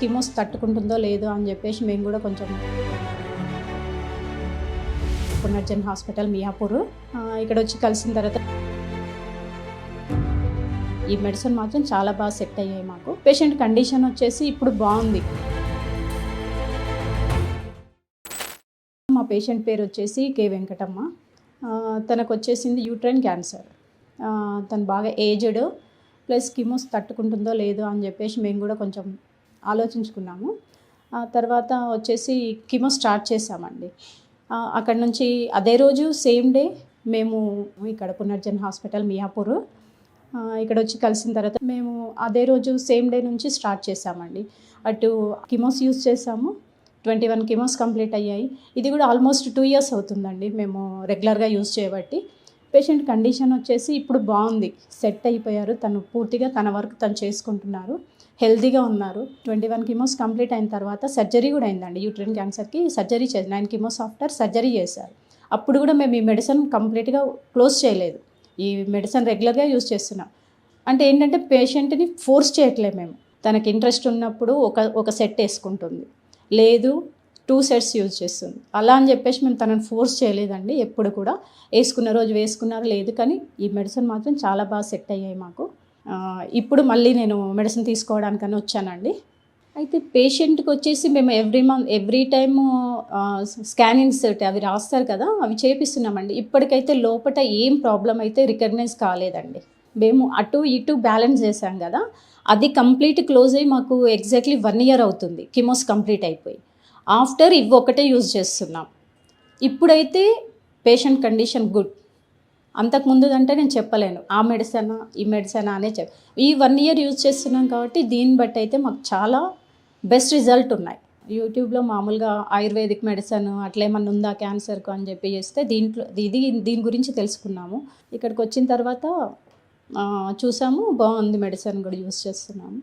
Chemos తట్టుకుంటుందో లేదో అని చెప్పేసి మేము కూడా కొంచెం పునర్జన్ హాస్పిటల్ మియాపూర్. ఇక్కడ వచ్చి కలిసిన తర్వాత ఈ మెడిసిన్ మాత్రం చాలా బాగా సెట్ అయ్యాయి మాకు. పేషెంట్ కండిషన్ వచ్చేసి ఇప్పుడు బాగుంది. మా పేషెంట్ పేరు వచ్చేసి కే వెంకటమ్మ. తనకు వచ్చేసింది యూట్రైన్ క్యాన్సర్. తను బాగా ఏజ్డ్ ప్లస్ కిమోస్ తట్టుకుంటుందో లేదో అని చెప్పేసి మేము కూడా కొంచెం ఆలోచించుకున్నాము. తర్వాత వచ్చేసి కిమో స్టార్ట్ చేసామండి అక్కడ నుంచి అదే రోజు సేమ్ డే మేము ఇక్కడ పునర్జన్ హాస్పిటల్ మియాపూర్ ఇక్కడ వచ్చి కలిసిన తర్వాత మేము అదే రోజు సేమ్ డే నుంచి స్టార్ట్ చేసామండి అటు కిమోస్ యూజ్ చేసాము ట్వంటీ వన్ కిమోస్ కంప్లీట్ అయ్యాయి. ఇది కూడా ఆల్మోస్ట్ టూ ఇయర్స్ అవుతుందండి మేము రెగ్యులర్గా యూస్ చేయబట్టి. పేషెంట్ కండిషన్ వచ్చేసి ఇప్పుడు బాగుంది. సెట్ అయిపోయారు. తను పూర్తిగా తన వర్క్ తను చేసుకుంటున్నారు. హెల్తీగా ఉన్నారు. ట్వంటీ వన్ కిమోస్ కంప్లీట్ అయిన తర్వాత సర్జరీ కూడా అయిందండి. యూట్రిన్ క్యాన్సర్కి సర్జరీ చేసి నైన్ కిమోస్ ఆఫ్టర్ సర్జరీ చేశారు. అప్పుడు కూడా మేము ఈ మెడిసిన్ కంప్లీట్గా క్లోజ్ చేయలేదు. ఈ మెడిసిన్ రెగ్యులర్గా యూజ్ చేస్తున్నాం. అంటే ఏంటంటే పేషెంట్ని ఫోర్స్ చేయట్లేదు మేము. తనకి ఇంట్రెస్ట్ ఉన్నప్పుడు ఒక ఒక సెట్ వేసుకుంటుంది. లేదు టూ సెట్స్ యూజ్ చేస్తుంది. అలా అని చెప్పేసి మేము తనని ఫోర్స్ చేయలేదండి. ఎప్పుడు కూడా వేసుకున్న రోజు వేసుకున్నారు లేదు. కానీ ఈ మెడిసిన్ మాత్రం చాలా బాగా సెట్ అయ్యాయి మాకు. ఇప్పుడు మళ్ళీ నేను మెడిసిన్ తీసుకోవడానికని వచ్చానండి. అయితే పేషెంట్కి వచ్చేసి మేము every month every time scannings అవి రాస్తారు కదా అవి చేపిస్తున్నామండి. ఇప్పటికైతే లోపల ఏం ప్రాబ్లం అయితే రికగ్నైజ్ కాలేదండి. మేము అటు ఇటు బ్యాలెన్స్ చేసాం కదా అది కంప్లీట్ క్లోజ్ అయ్యి మాకు ఎగ్జాక్ట్లీ వన్ ఇయర్ అవుతుంది. కిమోస్ కంప్లీట్ అయిపోయి. ఆఫ్టర్ ఇవి ఒకటే యూజ్ చేస్తున్నాం. ఇప్పుడైతే పేషెంట్ కండిషన్ గుడ్. అంతకుముందు అంటే నేను చెప్పలేను. ఆ మెడిసిన్ ఈ మెడిసిన్ అనే చెప్ ఈ వన్ ఇయర్ యూజ్ చేస్తున్నాం కాబట్టి దీన్ని బట్టి అయితే మాకు చాలా బెస్ట్ రిజల్ట్ ఉన్నాయి. యూట్యూబ్లో మామూలుగా ఆయుర్వేదిక్ మెడిసిన్ అట్లేమన్నా ఉందా క్యాన్సర్కు అని చెప్పి చేస్తే దీంట్లో ఇది దీని గురించి తెలుసుకున్నాము. ఇక్కడికి వచ్చిన తర్వాత చూసాము బాగుంది మెడిసిన్ కూడా యూజ్ చేస్తున్నాము.